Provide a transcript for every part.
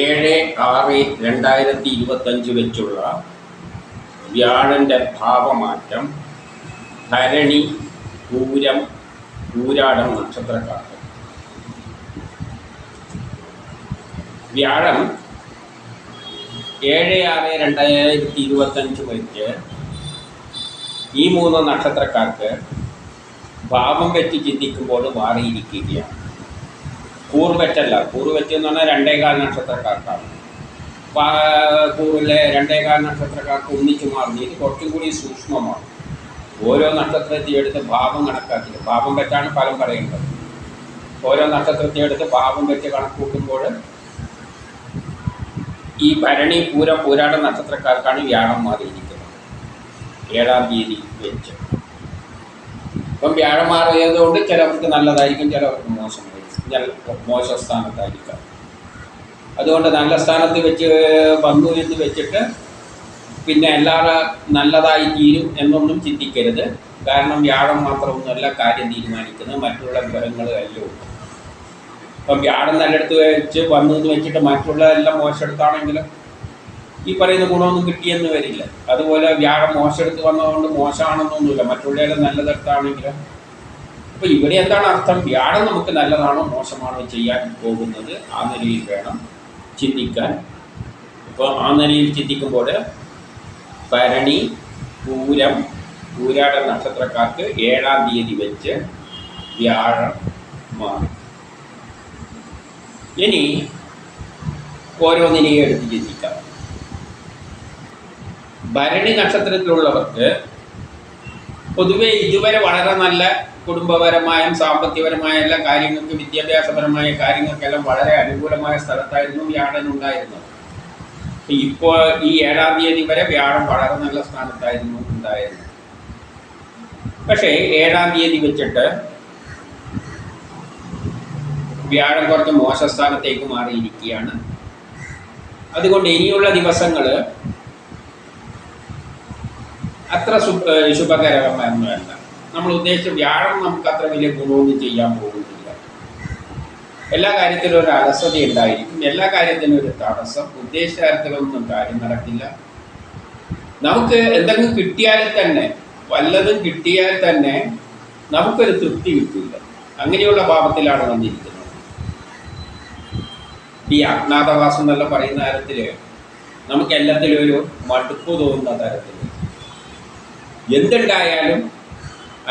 ഏഴ് ആറ് രണ്ടായിരത്തി ഇരുപത്തഞ്ച് വെച്ചുള്ള വ്യാഴന്റെ ഭാവമാറ്റം ധരണി പൂരം പൂരാടം നക്ഷത്രക്കാർക്ക്. വ്യാഴം ഏഴ് ആറ് രണ്ടായിരത്തി ഇരുപത്തഞ്ച് വെച്ച് ഈ മൂന്ന് നക്ഷത്രക്കാർക്ക് ഭാവം വെച്ച് ചിന്തിക്കുമ്പോൾ മാറിയിരിക്കുകയാണ്. കൂർവെറ്റല്ല കൂർവെറ്റ് എന്ന് പറഞ്ഞാൽ രണ്ടേകാൽ നക്ഷത്രക്കാർക്കാണ്. കൂറിലെ രണ്ടേകാൽ നക്ഷത്രക്കാർക്ക് ഒന്നിച്ചു മാറുന്നു. ഇത് കുറച്ചും കൂടി സൂക്ഷ്മമാണ്. ഓരോ നക്ഷത്രത്തെ എടുത്ത് ഭാവം കണക്കാക്കി ഭാവം വെച്ചാണ് ഫലം പറയേണ്ടത് ഓരോ നക്ഷത്രത്തെ എടുത്ത് ഭാവം വെച്ച് കണക്കൂട്ടുമ്പോൾ ഈ ഭരണി പൂര പൂരാട നക്ഷത്രക്കാർക്കാണ് വ്യാഴം മാറിയിരിക്കുന്നത്. ഏഴാം തീയതി വെച്ച്. ഇപ്പം വ്യാഴം മാറിയതുകൊണ്ട് ചിലവർക്ക് നല്ലതായിരിക്കും ചിലവർക്ക് മോശമായിരിക്കും. ചില മോശ സ്ഥാനത്തായിരിക്കാം. അതുകൊണ്ട് നല്ല സ്ഥാനത്ത് വെച്ച് വന്നു എന്ന് വെച്ചിട്ട് പിന്നെ എല്ലാവരും നല്ലതായി തീരും എന്നൊന്നും ചിന്തിക്കരുത്. കാരണം വ്യാഴം മാത്രമൊന്നുമല്ല കാര്യം തീരുമാനിക്കുന്നത് മറ്റുള്ള ഗ്രഹങ്ങളും ഉണ്ട് ഇപ്പം വ്യാഴം നല്ലയിടത്ത് വെച്ച് വന്നു എന്ന് വെച്ചിട്ട് മറ്റുള്ള എല്ലാം മോശമെടുത്താണെങ്കിലും ഈ പറയുന്ന ഗുണമൊന്നും കിട്ടിയെന്ന് വരില്ല. അതുപോലെ വ്യാഴം മോശമെടുത്ത് വന്നതുകൊണ്ട് മോശമാണെന്നൊന്നുമില്ല. മറ്റുള്ളവരെ നല്ലതെടുത്താണെങ്കിലും അപ്പോൾ ഇവിടെ എന്താണ് അർത്ഥം? വ്യാഴം നമുക്ക് നല്ലതാണോ മോശമാണോ ചെയ്യാൻ പോകുന്നത് ആ നിലയിൽ വേണം ചിന്തിക്കാൻ. ഇപ്പോൾ ആ നിലയിൽ ചിന്തിക്കുമ്പോൾ ഭരണി പൂരം പൂരാട നക്ഷത്രക്കാർക്ക് ഏഴാം തീയതി വെച്ച് വ്യാഴം മാറി. ഇനി ഓരോന്നിനെയും എടുത്ത് ചിന്തിക്കാം. ഭരണി നക്ഷത്രത്തിലുള്ളവർക്ക് പൊതുവെ ഇതുവരെ വളരെ നല്ല കുടുംബപരമായും സാമ്പത്തികപരമായ എല്ലാ കാര്യങ്ങൾക്കും വിദ്യാഭ്യാസപരമായ കാര്യങ്ങൾക്കെല്ലാം വളരെ അനുകൂലമായ സ്ഥലത്തായിരുന്നു വ്യാഴൻ ഉണ്ടായിരുന്നത്. ഇപ്പോൾ ഈ ഏഴാം തീയതി വരെ വ്യാഴം വളരെ നല്ല സ്ഥാനത്തായിരുന്നു ഉണ്ടായിരുന്നത്. പക്ഷേ ഏഴാം തീയതി വെച്ചിട്ട് വ്യാഴം കുറച്ച് മോശ സ്ഥാനത്തേക്ക് മാറിയിരിക്കുകയാണ്. അതുകൊണ്ട് ഇനിയുള്ള ദിവസങ്ങൾ അത്ര ശുഭകരമൊന്നുമല്ല നമ്മൾ ഉദ്ദേശിച്ച വ്യാഴം നമുക്ക് അത്ര വലിയ ഗുണമൊന്നും ചെയ്യാൻ പോകുന്നില്ല. എല്ലാ കാര്യത്തിലും ഒരു അലസത ഉണ്ടായിരിക്കും. എല്ലാ കാര്യത്തിനും ഒരു തടസ്സം. ഉദ്ദേശിച്ച കാര്യത്തിലൊന്നും കാര്യം നടക്കില്ല. നമുക്ക് എന്തെങ്കിലും കിട്ടിയാൽ തന്നെ വല്ലതും കിട്ടിയാൽ തന്നെ നമുക്കൊരു തൃപ്തി കിട്ടില്ല. അങ്ങനെയുള്ള ഭാവത്തിലാണ് വന്നിരിക്കുന്നത്. ഈ അജ്ഞാതവാസം എന്നെല്ലാം പറയുന്ന തരത്തിൽ നമുക്ക് എല്ലാത്തിലും ഒരു മടുപ്പ് തോന്നുന്ന തരത്തിൽ എന്തുണ്ടായാലും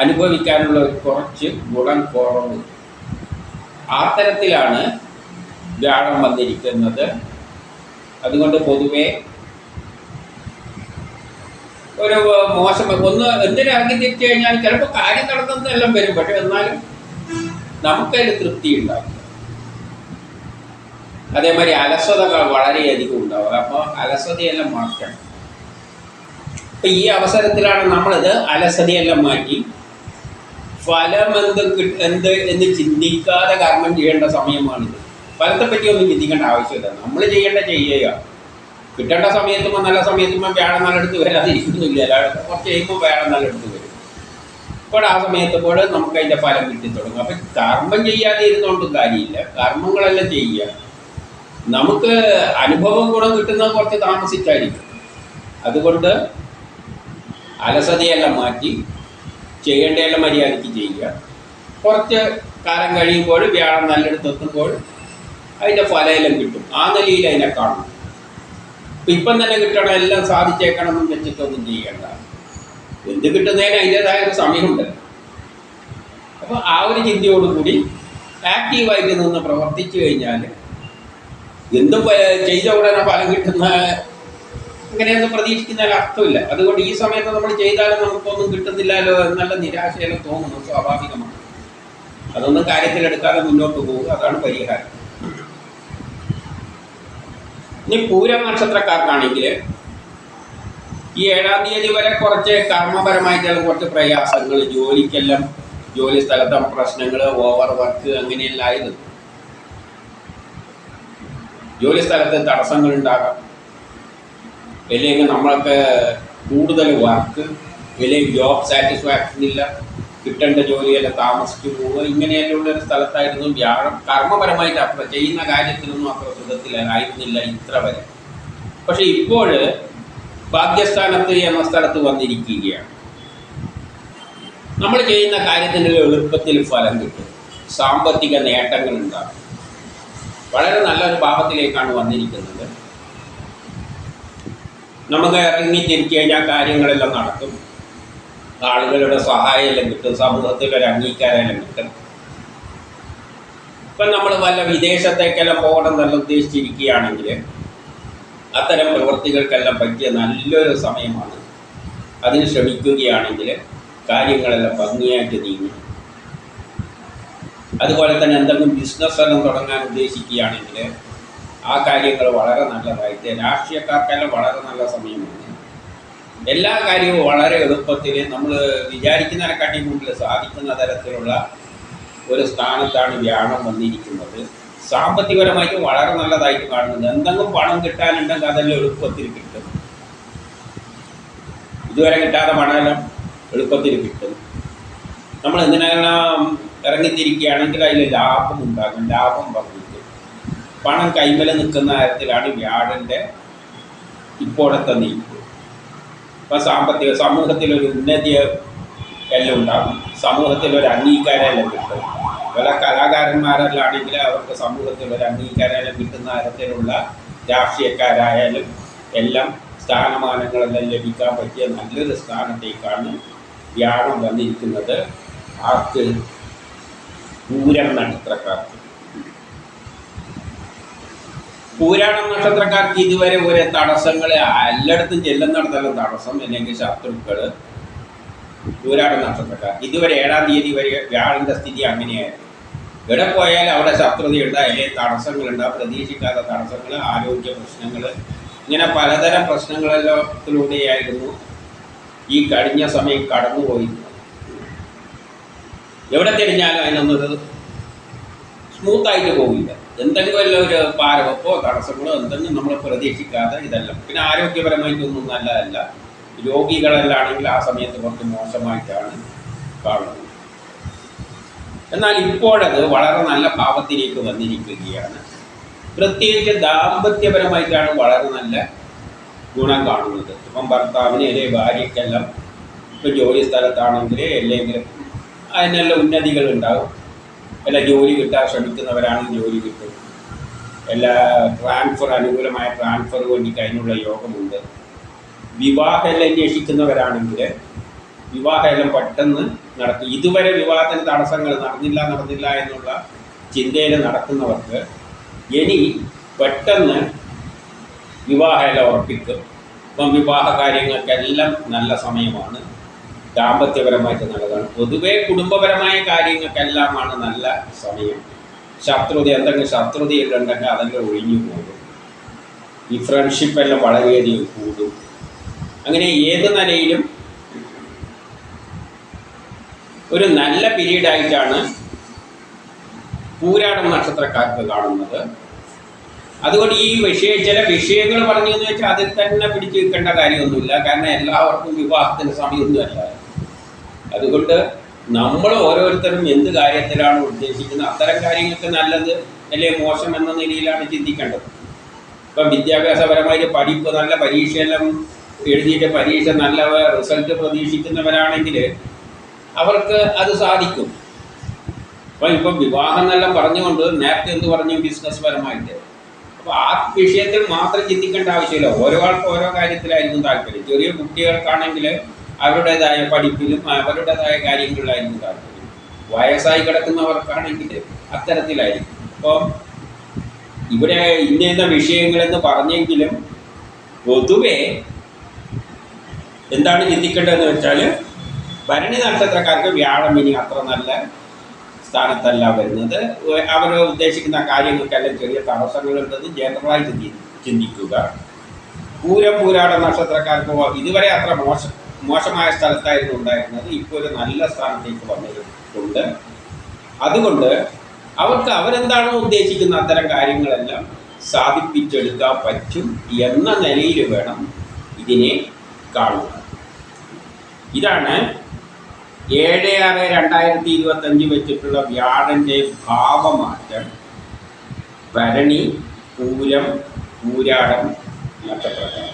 അനുഭവിക്കാനുള്ള കുറച്ച് ഗുണം കുറവ്. ആ തരത്തിലാണ് വ്യാഴം വന്നിരിക്കുന്നത്. അതുകൊണ്ട് പൊതുവേ ഒരു മോശം ഒന്ന് എന്തിനാക്കി തിരിച്ചു കഴിഞ്ഞാൽ ചിലപ്പോൾ കാര്യം നടന്നതെല്ലാം വരും. പക്ഷെ എന്നാലും നമുക്കതിൽ തൃപ്തി ഉണ്ടാകും അതേമാതിരി അലസത വളരെയധികം ഉണ്ടാവുക അപ്പോൾ അലസതയെല്ലാം മാറ്റണം. അപ്പം ഈ അവസരത്തിലാണ് നമ്മളിത് അലസതയെല്ലാം മാറ്റി ഫലം എന്ത് എന്ത് എന്ന് ചിന്തിക്കാതെ കർമ്മം ചെയ്യേണ്ട സമയമാണിത്. ഫലത്തെ പറ്റി ഒന്നും ചിന്തിക്കേണ്ട ആവശ്യമില്ല. നമ്മൾ ചെയ്യേണ്ട ചെയ്യുക. കിട്ടേണ്ട സമയത്തുമ്പോൾ നല്ല സമയത്തുമ്പോൾ വേണം നല്ലെടുത്ത് വരാതിരിക്കുന്നില്ല കുറച്ച് കഴിയുമ്പോൾ വേണം നല്ലെടുത്ത് വരും. അപ്പോൾ ആ സമയത്തപ്പോൾ നമുക്ക് അതിന്റെ ഫലം കിട്ടി തുടങ്ങും. അപ്പം കർമ്മം ചെയ്യാതെ ഇരുന്നുകൊണ്ടും കാര്യമില്ല. കർമ്മങ്ങളെല്ലാം ചെയ്യുക. നമുക്ക് അനുഭവം ഗുണം കിട്ടുന്നത് കുറച്ച് താമസിച്ചായിരിക്കും. അതുകൊണ്ട് അലസതയെല്ലാം മാറ്റി ചെയ്യേണ്ടതെല്ലാം മര്യാദയ്ക്ക് ചെയ്യുക. കുറച്ച് കാലം കഴിയുമ്പോൾ വ്യാഴം നല്ലെടുത്ത് എത്തുമ്പോൾ അതിന്റെ ഫലമെല്ലാം കിട്ടും. ആ നിലയിൽ അതിനെ കാണും ഇപ്പം ഇപ്പം തന്നെ കിട്ടണം എല്ലാം സാധിച്ചേക്കണമെന്ന് വെച്ചിട്ടൊന്നും ചെയ്യേണ്ട. എന്ത് കിട്ടുന്നതിന് അതിന്റെതായ ഒരു സമയമുണ്ട്. അപ്പോൾ ആ ഒരു ചിന്തയോടുകൂടി ആക്റ്റീവായിട്ട് നിന്ന് പ്രവർത്തിച്ചു കഴിഞ്ഞാൽ എന്തും ചെയ്ത ഉടനെ ഫലം കിട്ടുന്ന അങ്ങനെയൊന്നും പ്രതീക്ഷിക്കുന്നതിൽ അർത്ഥമില്ല. അതുകൊണ്ട് ഈ സമയത്ത് നമ്മൾ ചെയ്താലും നമുക്കൊന്നും കിട്ടുന്നില്ലല്ലോ എന്നുള്ള നിരാശയെല്ലാം തോന്നുന്നു. സ്വാഭാവികമാണ്. അതൊന്നും കാര്യത്തിലെടുക്കാതെ മുന്നോട്ട് പോവുക അതാണ് പരിഹാരം. ഇനി പൂരം നക്ഷത്രക്കാർക്കാണെങ്കിൽ ഈ ഏഴാം തീയതി വരെ കുറച്ച് കർമ്മപരമായിട്ടുള്ള കുറച്ച് പ്രയാസങ്ങൾ ജോലിക്കെല്ലാം ജോലി സ്ഥലത്തെ പ്രശ്നങ്ങൾ ഓവർ വർക്ക് അങ്ങനെയെല്ലാം ആയിരുന്നു ജോലി സ്ഥലത്ത് തടസ്സങ്ങൾ ഉണ്ടാകാം അല്ലെങ്കിൽ നമ്മളൊക്കെ കൂടുതൽ വർക്ക് അല്ലെങ്കിൽ ജോബ് സാറ്റിസ്ഫാക്ഷൻ ഇല്ല കിട്ടേണ്ട ജോലിയെല്ലാം താമസിച്ചു പോവുക ഇങ്ങനെയുള്ള ഒരു സ്ഥലത്തായിരുന്നു വ്യാഴം കർമ്മപരമായിട്ട് അത്ര ചെയ്യുന്ന കാര്യത്തിനൊന്നും അത്ര സുഖത്തിലായിരുന്നില്ല ഇത്ര വരെ. പക്ഷെ ഇപ്പോൾ ഭാഗ്യസ്ഥാനത്ത് എന്ന സ്ഥലത്ത് വന്നിരിക്കുകയാണ്. നമ്മൾ ചെയ്യുന്ന കാര്യത്തിന് എളുപ്പത്തിൽ ഫലം കിട്ടും. സാമ്പത്തിക നേട്ടങ്ങൾ ഉണ്ടാകും വളരെ നല്ലൊരു ഭാവത്തിലേക്കാണ് വന്നിരിക്കുന്നത്. നമുക്ക് ഇറങ്ങി തിരിച്ചു കഴിഞ്ഞാൽ കാര്യങ്ങളെല്ലാം നടക്കും. ആളുകളുടെ സഹായമെല്ലാം കിട്ടും സമൂഹത്തിൽ ഒരു അംഗീകാരമെല്ലാം കിട്ടും. ഇപ്പം നമ്മൾ വല്ല വിദേശത്തേക്കെല്ലാം പോകണം എന്നല്ല ഉദ്ദേശിച്ചിരിക്കുകയാണെങ്കിൽ അത്തരം പ്രവൃത്തികൾക്കെല്ലാം പറ്റിയ നല്ലൊരു സമയമാണ്. അതിന് ശ്രമിക്കുകയാണെങ്കിൽ കാര്യങ്ങളെല്ലാം ഭംഗിയായിട്ട് നീങ്ങും. അതുപോലെ തന്നെ എന്തെങ്കിലും ബിസിനസ് എല്ലാം തുടങ്ങാൻ ഉദ്ദേശിക്കുകയാണെങ്കിൽ ആ കാര്യങ്ങൾ വളരെ നല്ലതായിട്ട് രാഷ്ട്രീയക്കാർക്കെല്ലാം വളരെ നല്ല സമയമാണ് എല്ലാ കാര്യവും വളരെ എളുപ്പത്തിൽ നമ്മൾ വിചാരിക്കുന്നതിനെക്കാട്ടി മുമ്പിൽ സാധിക്കുന്ന തരത്തിലുള്ള ഒരു സ്ഥാനത്താണ് വ്യാഴം വന്നിരിക്കുന്നത്. സാമ്പത്തികപരമായിട്ട് വളരെ നല്ലതായിട്ട് കാണുന്നത് എന്തെങ്കിലും പണം കിട്ടാനുണ്ടെങ്കിൽ അതെല്ലാം എളുപ്പത്തിൽ കിട്ടും. ഇതുവരെ കിട്ടാത്ത പണമെല്ലാം എളുപ്പത്തിൽ കിട്ടും. നമ്മൾ എന്തിനെല്ലാം ഇറങ്ങിത്തിരിക്കുകയാണെങ്കിൽ അതിൽ ലാഭം ഉണ്ടാകും. ലാഭം വർദ്ധിക്കും പണം കൈമല നിൽക്കുന്ന കാര്യത്തിലാണ് വ്യാഴന്റെ ഇപ്പോഴത്തെ നീക്കം ഇപ്പം സാമ്പത്തിക സമൂഹത്തിലൊരു ഉന്നതി എല്ലാം ഉണ്ടാകും. സമൂഹത്തിൽ ഒരു അംഗീകാരമെല്ലാം കിട്ടും. പല കലാകാരന്മാരെല്ലാം ആണെങ്കിൽ അവർക്ക് സമൂഹത്തിൽ ഒരു അംഗീകാരമെല്ലാം കിട്ടുന്ന തരത്തിലുള്ള രാഷ്ട്രീയക്കാരായാലും എല്ലാം സ്ഥാനമാനങ്ങളെല്ലാം ലഭിക്കാൻ പറ്റിയ നല്ലൊരു സ്ഥാനത്തേക്കാണ് വ്യാഴം വന്നിരിക്കുന്നത്. ആർക്ക്? പൂരം നക്ഷത്രക്കാർക്ക്. പൂരാടം നക്ഷത്രക്കാർക്ക് ഇതുവരെ ഒരു തടസ്സങ്ങൾ എല്ലായിടത്തും ചെല്ലുന്നിടത്തെല്ലാം തടസ്സം അല്ലെങ്കിൽ ശത്രുക്കൾ പൂരാട നക്ഷത്രക്കാർ. ഇതുവരെ ഏഴാം തീയതി വരെ വ്യാഴന്റെ സ്ഥിതി അങ്ങനെയായിരുന്നു. എവിടെ പോയാൽ അവിടെ ശത്രുതയുണ്ട് അല്ലെങ്കിൽ തടസ്സങ്ങളുണ്ട് പ്രതീക്ഷിക്കാത്ത തടസ്സങ്ങൾ ആരോഗ്യ പ്രശ്നങ്ങൾ ഇങ്ങനെ പലതരം പ്രശ്നങ്ങളെല്ലാത്തിലൂടെയായിരുന്നു ഈ കഴിഞ്ഞ സമയം കടന്നുപോയിരുന്നത് എവിടെ തിരിഞ്ഞാലും അതിനൊന്നൊരു സ്മൂത്തായിട്ട് പോകില്ല എന്തെങ്കിലും ഒരു പാരവപ്പോ തടസ്സങ്ങളോ എന്തെങ്കിലും നമ്മൾ പ്രതീക്ഷിക്കാതെ ഇതെല്ലാം. പിന്നെ ആരോഗ്യപരമായിട്ടൊന്നും നല്ലതല്ല. രോഗികളെല്ലാണെങ്കിൽ ആ സമയത്ത് കുറച്ച് മോശമായിട്ടാണ് കാണുന്നത്. എന്നാൽ ഇപ്പോഴത് വളരെ നല്ല ഭാവത്തിലേക്ക് വന്നിരിക്കുകയാണ്. പ്രത്യേകിച്ച് ദാമ്പത്യപരമായിട്ടാണ് വളരെ നല്ല ഗുണം കാണുന്നത്. ഇപ്പം ഭർത്താവിന് അല്ലെങ്കിൽ ഭാര്യയ്ക്കെല്ലാം ഇപ്പം ജോലി സ്ഥലത്താണെങ്കിൽ അല്ലെങ്കിൽ അതിനെല്ലാം ഉന്നതികൾ ഉണ്ടാവും എല്ലാ ജോലി കിട്ടാൻ ശ്രമിക്കുന്നവരാണ് ജോലി കിട്ടും എല്ലാ ട്രാൻസ്ഫർ അനുകൂലമായ ട്രാൻസ്ഫർ വേണ്ടിയിട്ട് അതിനുള്ള യോഗമുണ്ട്. വിവാഹമെല്ലാം അന്വേഷിക്കുന്നവരാണെങ്കിൽ വിവാഹമെല്ലാം പെട്ടെന്ന് നടക്കും. ഇതുവരെ വിവാഹത്തിന് തടസ്സങ്ങൾ നടന്നില്ല നടന്നില്ല എന്നുള്ള ചിന്തയിൽ നടക്കുന്നവർക്ക് ഇനി പെട്ടെന്ന് വിവാഹമെല്ലാം ഉറപ്പിക്കും. ഇപ്പം വിവാഹ കാര്യങ്ങൾക്കെല്ലാം നല്ല സമയമാണ്. ദാമ്പത്യപരമായിട്ട് നല്ലതാണ് പൊതുവേ കുടുംബപരമായ കാര്യങ്ങൾക്കെല്ലാമാണ് നല്ല സമയം. ശത്രുത എന്തെങ്കിലും ശത്രുതയെല്ലാം ഉണ്ടെങ്കിൽ അതെല്ലാം ഒഴിഞ്ഞു പോകും. ഈ ഫ്രണ്ട്ഷിപ്പ് എല്ലാം വളരെയധികം കൂടും. അങ്ങനെ ഏത് നിലയിലും ഒരു നല്ല പീരീഡായിട്ടാണ് പൂരാടം നക്ഷത്രക്കാർക്ക് കാണുന്നത്. അതുകൊണ്ട് ഈ വിഷയ ചില വിഷയങ്ങൾ പറഞ്ഞു എന്ന് വെച്ചാൽ അതിൽ തന്നെ പിടിച്ചു നിൽക്കേണ്ട കാര്യമൊന്നുമില്ല. കാരണം എല്ലാവർക്കും വിവാഹത്തിന് സമയമൊന്നുമല്ല. അതുകൊണ്ട് നമ്മൾ ഓരോരുത്തരും എന്ത് കാര്യത്തിലാണ് ഉദ്ദേശിക്കുന്നത്? അത്തരം കാര്യങ്ങൾക്ക് നല്ലത് അല്ലെങ്കിൽ മോശം എന്ന നിലയിലാണ് ചിന്തിക്കേണ്ടത്. ഇപ്പം വിദ്യാഭ്യാസപരമായിട്ട് പഠിപ്പ് നല്ല പരീക്ഷയെല്ലാം എഴുതിയിട്ട് പരീക്ഷ നല്ല റിസൾട്ട് പ്രതീക്ഷിക്കുന്നവരാണെങ്കിൽ അവർക്ക് അത് സാധിക്കും. അപ്പം ഇപ്പം വിവാഹം എന്നെല്ലാം പറഞ്ഞുകൊണ്ട് നേരത്തെ എന്ത് പറഞ്ഞു? ബിസിനസ് പരമായിട്ട്. അപ്പോൾ ആ വിഷയത്തിൽ മാത്രം ചിന്തിക്കേണ്ട ആവശ്യമില്ല. ഓരോ ആൾക്കും ഓരോ കാര്യത്തിലായിരിക്കും താല്പര്യം. ചെറിയ കുട്ടികൾക്കാണെങ്കിൽ അവരുടേതായ പഠിപ്പിലും അവരുടേതായ കാര്യങ്ങളിലായിരുന്നു താല്പര്യം. വയസ്സായി കിടക്കുന്നവർക്കാണെങ്കിൽ അത്തരത്തിലായിരിക്കും. അപ്പോൾ ഇവിടെ ഇന്ന ഇന്ന വിഷയങ്ങളെന്ന് പറഞ്ഞെങ്കിലും പൊതുവെ എന്താണ് ചിന്തിക്കേണ്ടതെന്ന് വെച്ചാൽ ഭരണി നക്ഷത്രക്കാർക്ക് വ്യാഴം ഇനി അത്ര നല്ല സ്ഥാനത്തല്ല വരുന്നത്. അവർ ഉദ്ദേശിക്കുന്ന കാര്യങ്ങൾക്കെല്ലാം ചെറിയ തടസ്സങ്ങളുണ്ടെന്ന് ജനറലായി ചിന്തി- ചിന്തിക്കുക. പൂരം പൂരാട നക്ഷത്രക്കാർക്ക് ഇതുവരെ അത്ര മോശം മോശമായ സ്ഥലത്തായിരുന്നു ഉണ്ടായിരുന്നത്. ഇപ്പോൾ ഒരു നല്ല സ്ഥാനത്തേക്ക് വന്നിട്ടുണ്ട്. അതുകൊണ്ട് അവർക്ക് അവരെന്താണോ ഉദ്ദേശിക്കുന്ന അത്തരം കാര്യങ്ങളെല്ലാം സാധിപ്പിച്ചെടുക്കാൻ പറ്റും എന്ന നിലയിൽ വേണം ഇതിനെ കാണുക ഇതാണ് ഏഴ് ആറ് രണ്ടായിരത്തി ഇരുപത്തഞ്ച് വെച്ചിട്ടുള്ള വ്യാഴന്റെ ഭാവമാറ്റം. ഭരണി പൂരം പൂരാടം നക്ഷത്രങ്ങൾ